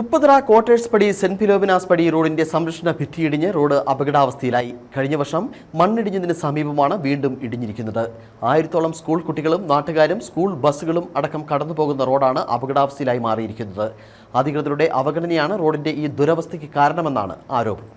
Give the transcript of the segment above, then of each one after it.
Upputhara quarters പടി Saint Philomena's പടി റോഡിന്റെ സംരക്ഷണ ഭിത്തിയിടിഞ്ഞ് റോഡ് അപകടാവസ്ഥയിലായി. കഴിഞ്ഞ വർഷം മണ്ണിടിഞ്ഞതിന് സമീപമാണ് വീണ്ടും ഇടിഞ്ഞിരിക്കുന്നത്. ആയിരത്തോളം സ്കൂൾ കുട്ടികളും നാട്ടുകാരും സ്കൂൾ ബസ്സുകളും അടക്കം കടന്നുപോകുന്ന റോഡാണ് അപകടാവസ്ഥയിലായി മാറിയിരിക്കുന്നത്. അധികൃതരുടെ അവഗണനയാണ് റോഡിന്റെ ഈ ദുരവസ്ഥയ്ക്ക് കാരണമെന്നാണ് ആരോപണം.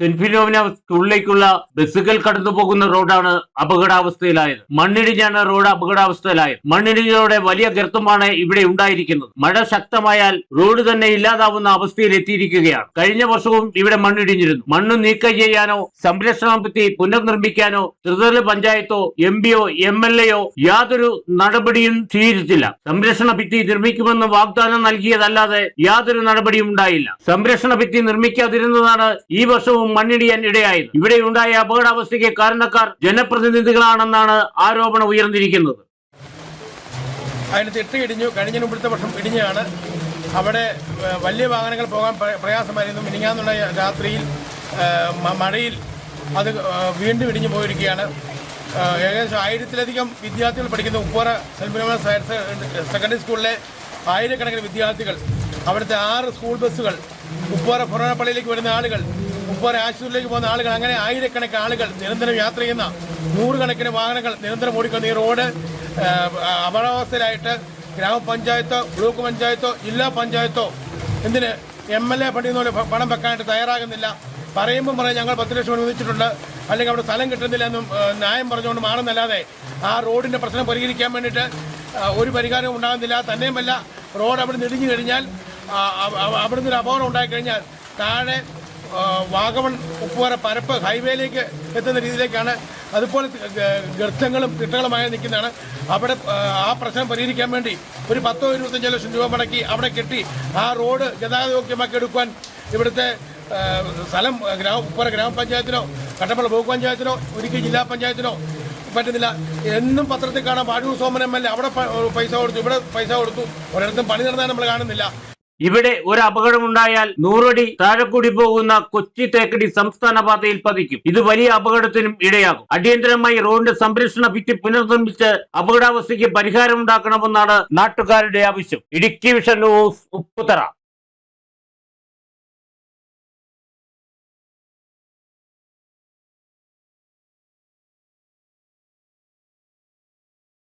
ഫിലോമിന സ്കൂളിലേക്കുള്ള ബസ്സുകൾ കടന്നു പോകുന്ന റോഡാണ് അപകടാവസ്ഥയിലായത്. മണ്ണിടിഞ്ഞാണ് റോഡ് അപകടാവസ്ഥയിലായത്. മണ്ണിടിഞ്ഞതോടെ വലിയ ഗർത്തമാണ് ഇവിടെ ഉണ്ടായിരിക്കുന്നത്. മഴ ശക്തമായാൽ റോഡ് തന്നെ ഇല്ലാതാവുന്ന അവസ്ഥയിൽ എത്തിയിരിക്കുകയാണ്. കഴിഞ്ഞ വർഷവും ഇവിടെ മണ്ണിടിഞ്ഞിരുന്നു. മണ്ണ് നീക്കം ചെയ്യാനോ സംരക്ഷണ പറ്റി പുനർനിർമ്മിക്കാനോ ത്രിതല പഞ്ചായത്തോ എം പിയോ എം എൽ എയോ യാതൊരു നടപടിയും സ്വീകരിച്ചില്ല. സംരക്ഷണ ഭിത്തി നിർമ്മിക്കുമെന്ന് വാഗ്ദാനം നൽകിയതല്ലാതെ യാതൊരു നടപടിയും ഉണ്ടായില്ല. സംരക്ഷണ ഭിത്തി നിർമ്മിക്കാതിരുന്നതാണ് ഈ വർഷവും മണ്ണിടിയാൻ ഇടയായത് ഇവിടെ ഉണ്ടായ അപകടാവസ്ഥയ്ക്ക് കാരണക്കാർ ജനപ്രതിനിധികളാണെന്നാണ് ആരോപണം ഉയർന്നിരിക്കുന്നത്. അതിന് തിട്ട് ഇടിഞ്ഞു കഴിഞ്ഞ മുമ്പത്തെ വർഷം ഇടിഞ്ഞാണ്. അവിടെ വലിയ വാഹനങ്ങൾ പോകാൻ പ്ര- പ്രയാസമായിരുന്നു. മിനിങ്ങാന്നുള്ള രാത്രിയിൽ മഴയിൽ അത് വീണ്ടും ഇടിഞ്ഞു പോയിരിക്കുകയാണ്. ഏകദേശം ആയിരത്തിലധികം വിദ്യാർത്ഥികൾ പഠിക്കുന്ന ഉപ്പോറ സെൽമിനോമസ് ഹയർ സെക്കൻഡറി സ്കൂളിലെ ആയിരക്കണക്കിന് വിദ്യാർത്ഥികൾ അവിടുത്തെ ആറ് സ്കൂൾ ബസ്സുകൾ ഉപ്പോറ ഫൊറോണപ്പള്ളിയിലേക്ക് വരുന്ന ആളുകൾ ഉപ്പോറ ആശുപത്രിയിലേക്ക് പോകുന്ന ആളുകൾ അങ്ങനെ ആയിരക്കണക്കിന് ആളുകൾ നിരന്തരം യാത്ര ചെയ്യുന്ന നൂറുകണക്കിന് വാഹനങ്ങൾ നിരന്തരം ഓടിക്കുന്ന ഈ റോഡ് അപകടാവസ്ഥയിലായിട്ട് ഗ്രാമപഞ്ചായത്തോ ബ്ലോക്ക് പഞ്ചായത്തോ ജില്ലാ പഞ്ചായത്തോ എന്തിന് എം എൽ എ പണിയുന്ന പോലെ പണം വെക്കാനായിട്ട് തയ്യാറാകുന്നില്ല. പറയുമ്പോൾ പറയും ഞങ്ങൾ പത്ത് ലക്ഷം അനുവദിച്ചിട്ടുണ്ട്. അല്ലെങ്കിൽ അവിടെ സ്ഥലം കിട്ടുന്നില്ല എന്നും ന്യായം പറഞ്ഞുകൊണ്ട് മാറുന്നല്ലാതെ ആ റോഡിന്റെ പ്രശ്നം പരിഹരിക്കാൻ വേണ്ടിയിട്ട് ഒരു പരിഹാരവും ഉണ്ടാകുന്നില്ല. തന്നെയുമല്ല റോഡ് അവിടെ ഇടിഞ്ഞു കഴിഞ്ഞാൽ അവിടുന്ന് ഒരു അപകടം ഉണ്ടായിക്കഴിഞ്ഞാൽ താഴെ വാഗമൺ ഉപ്പുവര പരപ്പ് ഹൈവേയിലേക്ക് എത്തുന്ന രീതിയിലേക്കാണ് അതുപോലെ ഗർത്തങ്ങളും തിട്ടകളുമായി നിൽക്കുന്നതാണ്. അവിടെ ആ, പ്രശ്നം പരിഹരിക്കാൻ വേണ്ടി ഒരു പത്തോ ഇരുപത്തഞ്ചോ ലക്ഷം രൂപ മുടക്കി അവിടെ കെട്ടി ആ റോഡ് ഗതാഗതയോഗ്യമാക്കി എടുക്കുവാൻ ഇവിടുത്തെ സ്ഥലം ഗ്രാമ ഉപ്പുവര ഗ്രാമപഞ്ചായത്തിനോ കട്ടപ്പള്ള ബ്ലോക്ക് പഞ്ചായത്തിനോ ഒരിക്കൽ ജില്ലാ പഞ്ചായത്തിനോ പറ്റുന്നില്ല. എന്നും പത്രത്തിൽ കാണാം Padoor Soman M L A അവിടെ പൈസ കൊടുത്തു ഇവിടെ പൈസ കൊടുത്തു. ഒരിടത്തും പണി നടന്നാൽ നമ്മൾ കാണുന്നില്ല. ഇവിടെ ഒരു അപകടമുണ്ടായാൽ നൂറടി താഴെ കൂടി പോകുന്ന കൊച്ചി തേക്കടി സംസ്ഥാന പാതയിൽ പതിക്കും. ഇത് വലിയ അപകടത്തിനും ഇടയാകും. അടിയന്തരമായി റോഡിന്റെ സംരക്ഷണ ഭിത്തി പുനർനിർമ്മിച്ച് അപകടാവസ്ഥയ്ക്ക് പരിഹാരമുണ്ടാക്കണമെന്നാണ് നാട്ടുകാരുടെ ആവശ്യം. Idukki vision news Upputhara.